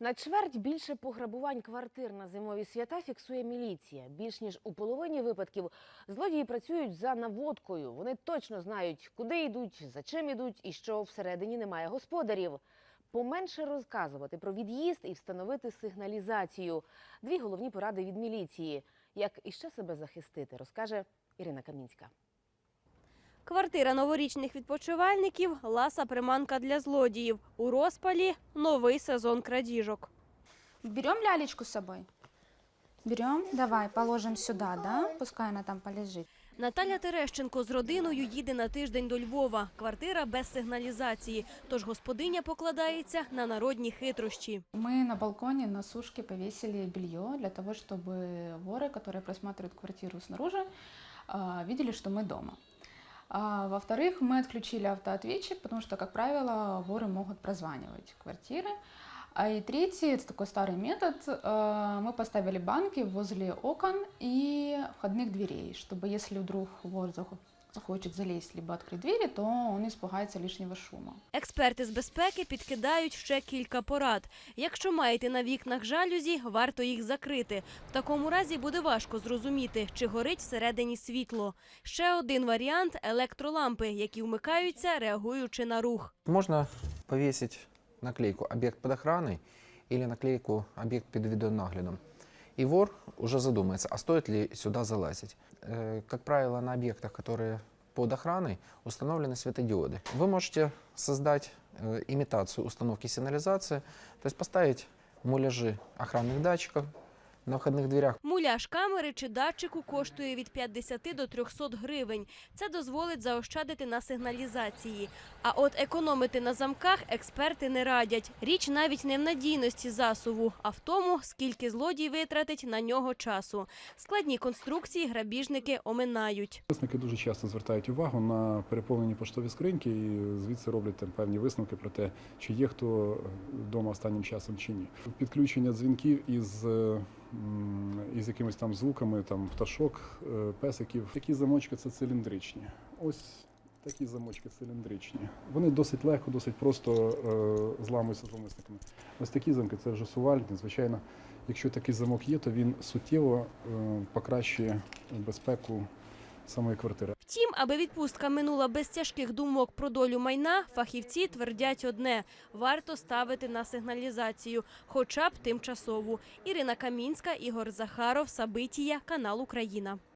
На чверть більше пограбувань квартир на зимові свята фіксує міліція. Більш ніж у половині випадків злодії працюють за наводкою. Вони точно знають, куди йдуть, за чим йдуть і що всередині немає господарів. Поменше розказувати про від'їзд і встановити сигналізацію. Дві головні поради від міліції. Як іще себе захистити, розкаже Ірина Камінська. Квартира новорічних відпочивальників ласа приманка для злодіїв. У розпалі новий сезон крадіжок. Берем лялечку с собой? Берем, давай, положим сюда, да? Пускай она там полежит. Наталя Терещенко з родиною їде на тиждень до Львова. Квартира без сигналізації, тож господиня покладається на народні хитрощі. Мы на балконе на сушке повесили белье для того, чтобы воры, которые просматривают квартиру снаружи, а, видели, что мы дома. А, Во-вторых, мы отключили автоответчик, потому что, как правило, воры могут прозванивать квартиры. А и третий, это такой старый метод, а, мы поставили банки возле окон и входных дверей, чтобы если вдруг вор зах- захочет залезть либо открыть двери, то он испугается лишнего шума. Експерти з безпеки підкидають ще кілька порад. Якщо маєте на вікнах жалюзі, варто їх закрити. В такому разі буде важко зрозуміти, чи горить всередині світло. Ще один варіант електролампи, які вмикаються, реагуючи на рух. Можно повесить наклейку «Объект под охраной» или наклейку «Объект под видеонаглядом». И вор уже задумается, а стоит ли сюда залазить. Э, Как правило, на объектах, которые под охраной, установлены светодиоды. Вы можете создать э, имитацию установки сигнализации, то есть поставить муляжи охранных датчиков на входных дверях, Муляж камери чи датчику коштує від 50 до 300 гривень. Це дозволить заощадити на сигналізації. А от економити на замках експерти не радять. Річ навіть не в надійності засуву, а в тому, скільки злодій витратить на нього часу. Складні конструкції грабіжники оминають. Власники дуже часто звертають увагу на переповнені поштові скриньки і звідси роблять там певні висновки про те, чи є хто вдома останнім часом чи ні. Підключення дзвінків із, е, із якимись там звуками, там пташок, е, песиків. Такі замочки це циліндричні. Ось такі замочки циліндричні. Вони досить легко, досить просто е, зламуються зломисниками. Ось такі замки це вже сувальні. Звичайно, якщо такий замок є, то він суттєво е, покращує безпеку самої квартири. Втім, аби відпустка минула без тяжких думок про долю майна, фахівці твердять одне – варто ставити на сигналізацію, хоча б тимчасову. Ірина Камінська, Ігор Захаров, Сабитія, канал Україна.